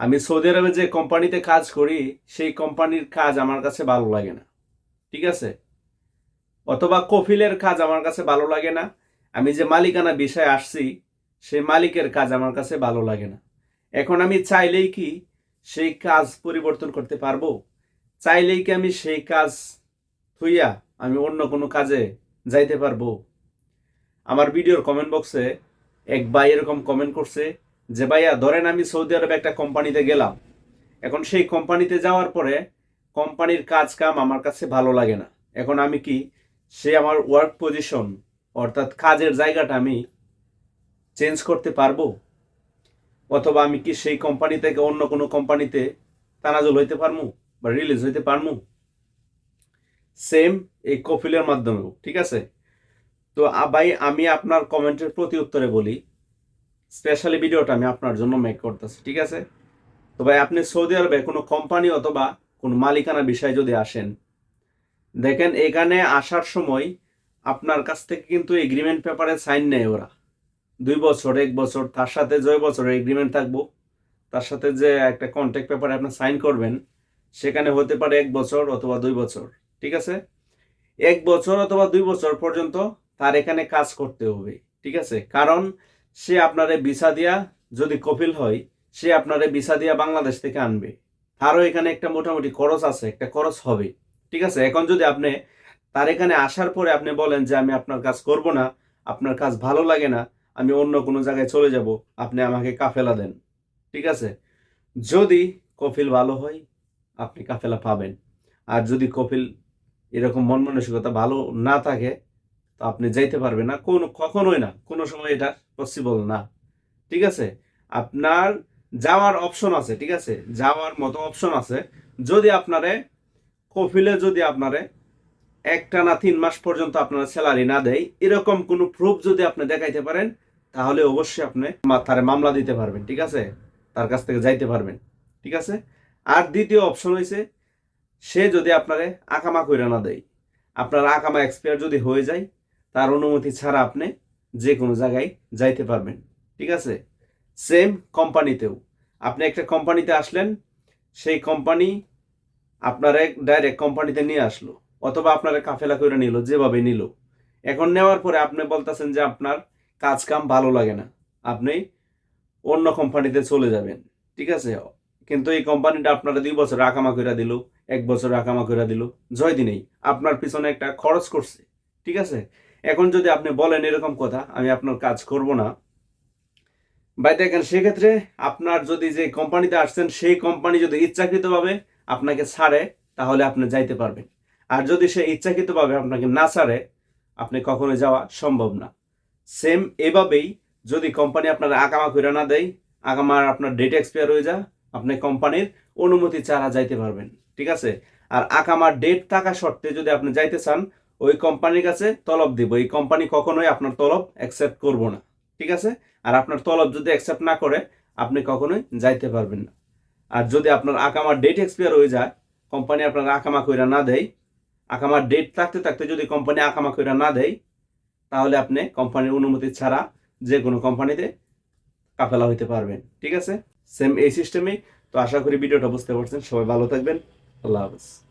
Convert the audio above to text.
আমি সৌদি আরবে যে কোম্পানিতে কাজ করি, সেই কোম্পানির কাজ আমার কাছে ভালো লাগে না। ঠিক আছে? অথবা কফিলের কাজ আমার কাছে ভালো লাগে না। আমি যে মালিকানা বিষয়ে আসছি, সেই মালিকের কাজ আমার কাছে ভালো লাগে না। এখন আমি চাইলেই কি সেই কাজ পরিবর্তন করতে পারব? চাইলেই কি আমি সেই কাজ থুইয়া আমি অন্য কোনো কাজে যাইতে পারব? আমার ভিডিওর কমেন্ট বক্সে এক ভাই এরকম কমেন্ট করছে যে ভাইয়া, ধরেন আমি সৌদি আরবে একটা কোম্পানিতে গেলাম। এখন সেই কোম্পানিতে যাওয়ার পরে কোম্পানির কাজ কাম আমার কাছে ভালো লাগে না। এখন আমি কি, সে আমার ওয়ার্ক পজিশন অর্থাৎ কাজের জায়গাটা আমি চেঞ্জ করতে পারব? অথবা আমি কি সেই কোম্পানি থেকে অন্য কোনো কোম্পানিতে তানাজুল হইতে পারমু বা রিলিজ হইতে পারমু? সেম এই কফিলের মাধ্যমেও, ঠিক আছে? তো ভাই, আমি আপনার কমেন্টের প্রতি উত্তরে বলি স্পেশালি ভিডিওটা আমি আপনার জন্য মেক করতেছি, ঠিক আছে? তো ভাই, আপনি সৌদি আরবে কোনো কোম্পানি অথবা কোনো মালিকানা বিষয়ে যদি আসেন, দেখেন এখানে আসার সময় আপনার কাছ থেকে কিন্তু এগ্রিমেন্ট পেপারে সাইন নেয় ওরা। দুই বছর, এক বছর, তার সাথে যে বছরের এগ্রিমেন্ট থাকব। তার সাথে যে একটা কন্ট্যাক্ট পেপারে আপনি সাইন করবেন, সেখানে হতে পারে এক বছর অথবা দুই বছর, ঠিক আছে? এক বছর অথবা দুই বছর পর্যন্ত তার এখানে কাজ করতে হবে, ঠিক আছে? কারণ সে আপনারে ভিসা দিয়া যদি কপিল হয়, সে আপনারে ভিসা দিয়া বাংলাদেশ থেকে আনবে। তারও এখানে একটা মোটামুটি খরচ আছে, একটা খরচ হবে। ঠিক আছে? এখন যদি আপনি, তার এখানে আসার পরে আপনি বলেন যে, আমি আপনার কাজ করব না, আপনার কাজ ভালো লাগে না, আমি অন্য কোনো জায়গায় চলে যাব, আপনি আমাকে কাফেলা দেন। ঠিক আছে? যদি কফিল ভালো হয়, আপনি কাফেলা পাবেন। আর যদি কফিল এরকম মন মানসিকতা ভালো না থাকে তো আপনি যাইতে পারবেন না। কোনো, কখনোই না। কোনো সময় এটা পসিবল না। ঠিক আছে? আপনার যাওয়ার অপশন আছে, ঠিক আছে? যাওয়ার মতো অপশন আছে। যদি আপনারে, কফিলে যদি আপনারে একটা না তিন মাস পর্যন্ত আপনার স্যালারি না দেয়, এরকম কোনো প্রুফ যদি আপনি দেখাইতে পারেন, তাহলে অবশ্যই আপনি মা- তারে মামলা দিতে পারবেন, ঠিক আছে? তার কাছ থেকে যাইতে পারবেন, ঠিক আছে? আর দ্বিতীয় অপশন হয়েছে সে যদি আপনারে আকামা কইরা না দেয়, আপনার আকামা এক্সপায়ার যদি হয়ে যায় তার অনুমতি ছাড়া আপনি যে কোনো জায়গায় যাইতে পারবেন। ঠিক আছে? সেম কোম্পানিতেও আপনি একটা কোম্পানিতে আসলেন, সেই কোম্পানি আপনার এক ডাইরেক্ট কোম্পানিতে নিয়ে আসলো, অথবা আপনার কাফেলা করে নিল যেভাবে নিল। এখন নেওয়ার পরে আপনি বলতেছেন যে আপনার কাজ কাম ভালো লাগে না। আপনি অন্য কোম্পানিতে চলে যাবেন। ঠিক আছে? কিন্তু এই কোম্পানিটা আপনারা দুই বছর আকামা করে দিল, এক বছর আকামা করে দিল জয় দিনেই আপনার পিছনে একটা খরচ করছে। ঠিক আছে? এখন যদি আপনি বলেন এরকম কথা, আমি আপনার কাজ করব না। ভাই, দেখেন, সেক্ষেত্রে আপনার যদি যে কোম্পানিতে আসছেন, সেই কোম্পানি যদি ইচ্ছাকৃতভাবে আপনাকে ছাড়ে, তাহলে আপনি যাইতে পারবেন। আর যদি সে ইচ্ছাকৃতভাবে আপনাকে না ছাড়ে, আপনি কখনো যাওয়া সম্ভব না। সেম এভাবেই যদি কোম্পানি আপনার আকামা করে না দেয় আগামার আপনার ডেট এক্সপায়ার হয়ে যা আপনি কোম্পানির অনুমতি ছাড়া যাইতে পারবেন, ঠিক আছে? আর আকামার ডেট থাকা সত্ত্বে যদি আপনি যাইতে চান ওই কোম্পানির কাছে তলব দিব। এই কোম্পানি কখনোই আপনার তলব অ্যাকসেপ্ট করব না। ঠিক আছে? আর আপনার তলব যদি অ্যাকসেপ্ট না করে, আপনি কখনোই যাইতে পারবেন না। আর যদি আপনার আকামার ডেট এক্সপায়ার হয়ে যায় কোম্পানি আপনার আকামা কইরা না দেয়, আকামার ডেট থাকতে থাকতে যদি কোম্পানি আকামা কইরা না দেয়, তাহলে আপনি কোম্পানির অনুমতি ছাড়া যে কোনো কোম্পানিতে কাফেলা হইতে পারবেন। ঠিক আছে? সেম এই সিস্টেমেই তো আশা করি ভিডিওটা বুঝতে পারছেন। সবাই ভালো থাকবেন। আল্লাহ হাফেজ।